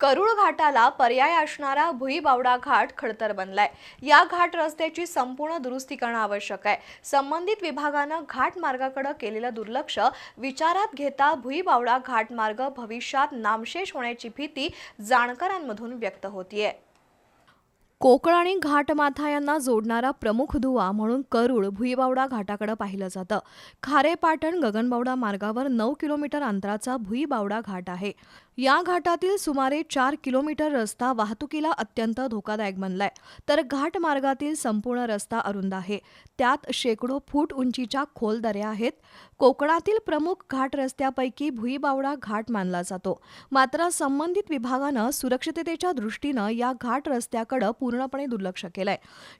करुळ घाटाला पर्याय असणारा भुईबावडा घाट खडतर बनलाय. या घाट रस्त्याची संपूर्ण दुरुस्ती करणं आवश्यक आहे. संबंधित विभागानं घाट मार्गाकडे केलेलं दुर्लक्ष विचारात घेता भुईबावडा घाट मार्ग भविष्यात नामशेष होण्याची भीती जाणकारांमधून व्यक्त होतीये. कोकण आणि घाटमाथा यांना जोडणारा प्रमुख दुवा म्हणून करूळ भुईबावडा घाटाकडे पाहिलं जातं. खारेपाटण गगनबावडा मार्गावर नऊ किलोमीटर अंतराचा भुईबावडा घाट आहे. या घाटातील सुमारे चार किलोमीटर रस्ता वाहतुकीला अत्यंत धोकादायक बनलाय. तर घाट मार्गातील संपूर्ण रस्ता अरुंद आहे. त्यात शेकडो फूट उंचीच्या खोल दऱ्या आहेत. कोकणातील प्रमुख घाट रस्त्यापैकी भुईबावडा घाट मानला जातो. मात्र संबंधित विभागानं सुरक्षिततेच्या दृष्टीनं या घाट रस्त्याकडे पूर्णपणे दुर्लक्ष केलंय.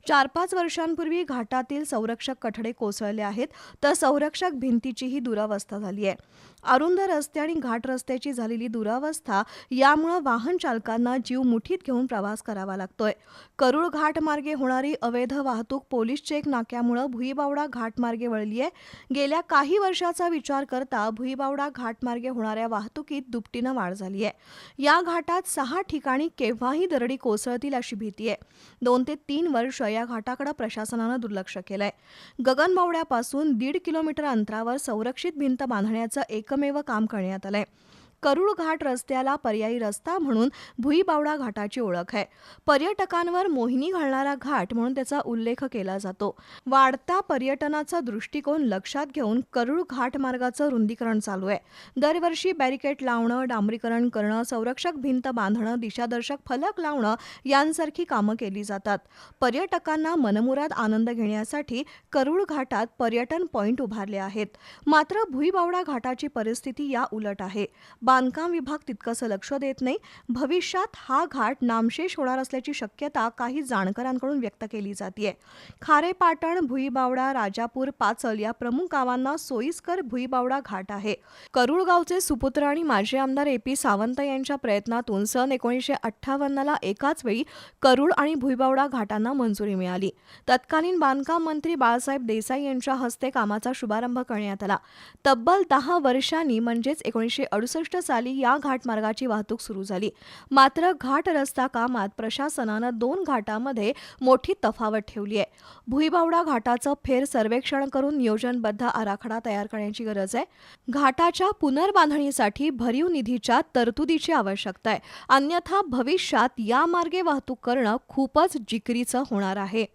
चार पाच वर्षांपूर्वी घाटातील संरक्षक कठडे कोसळले आहेत तर संरक्षक भिंतीचीही दुरावस्था झाली आहे अरुंद रस्ते आणि घाट रस्त्याची झालेली दुरावस्था यामुळे वाहन चालकांना जीव मुठीत घेऊन प्रवास करावा लागतोय. करुळ घाट मार्गे होणारी अवैध वाहतूक पोलीस चेक नाक्यामुळे भुईबावडा घाटमार्गे वळलीये. वळली आहे गेल्या काही वर्षाचा विचार करता भुईबावडा घाटमार्गे होणाऱ्या वाहतुकीत दुपटीनं वाढ झाली आहे या घाटात सहा ठिकाणी केव्हाही दरडी कोसळतील अशी भीती आहे दोन ते तीन वर्ष या घाटाकडे प्रशासनानं दुर्लक्ष केलंय. गगनबावड्यापासून दीड किलोमीटर अंतरावर संरक्षित भिंत बांधण्याचं एकमेव काम करण्यात आलंय. करुळ घाट रस्त्याला पर्यायी रस्ता म्हणून भुईबावडा घाटाची ओळख आहे. पर्यटकांवर मोहिनी घालणारा घाट म्हणून त्याचा उल्लेख केला जातो. वाढता पर्यटनाचा दृष्टिकोन लक्षात घेऊन करुळ घाट मार्गाचं रुंदीकरण चालू आहे. दरवर्षी बॅरिकेड लावणं डांबरीकरण करणं संरक्षक भिंत बांधणं दिशादर्शक फलक लावणं यांसारखी कामं केली जातात. पर्यटकांना मनमुराद आनंद घेण्यासाठी करुळ घाटात पर्यटन पॉइंट उभारले आहेत. मात्र भुईबावडा घाटाची परिस्थिती या उलट आहे. बांधकाम विभाग तितकंसं लक्ष देत नाही. भविष्यात हा घाट नामशेष होणार असल्याची शक्यता काही जाणकारांकडून व्यक्त केली जाते खारेपाटण भुईबावडा राजापूर पाचल या प्रमुख गावांना सोयीस्कर भुईबावडा घाट आहे. करुळगावचे सुपुत्र आणि माजी आमदार ए पी सावंत यांच्या प्रयत्नातून सन एकोणीसशे अठ्ठावन्नला एकाच वेळी करुळ आणि भुईबावडा घाटांना मंजुरी मिळाली. तत्कालीन बांधकाम मंत्री बाळासाहेब देसाई यांच्या हस्ते कामाचा शुभारंभ करण्यात आला. तब्बल दहा वर्षांनी म्हणजेच एकोणीसशे अडुसष्ट साली या घाटमार्गाची वाहतूक सुरू झाली. मात्र घाट रस्ता कामात प्रशासनानं दोन घाटामध्ये मोठी तफावत ठेवली आहे. भुईबावडा घाटाचं फेर सर्वेक्षण करून नियोजनबद्ध आराखडा तयार करण्याची गरज आहे. घाटाच्या पुनर्बांधणीसाठी भरीव निधीच्या तरतुदीची आवश्यकता आहे. अन्यथा भविष्यात या मार्गे वाहतूक करणं खूपच जिकरीचं होणार आहे.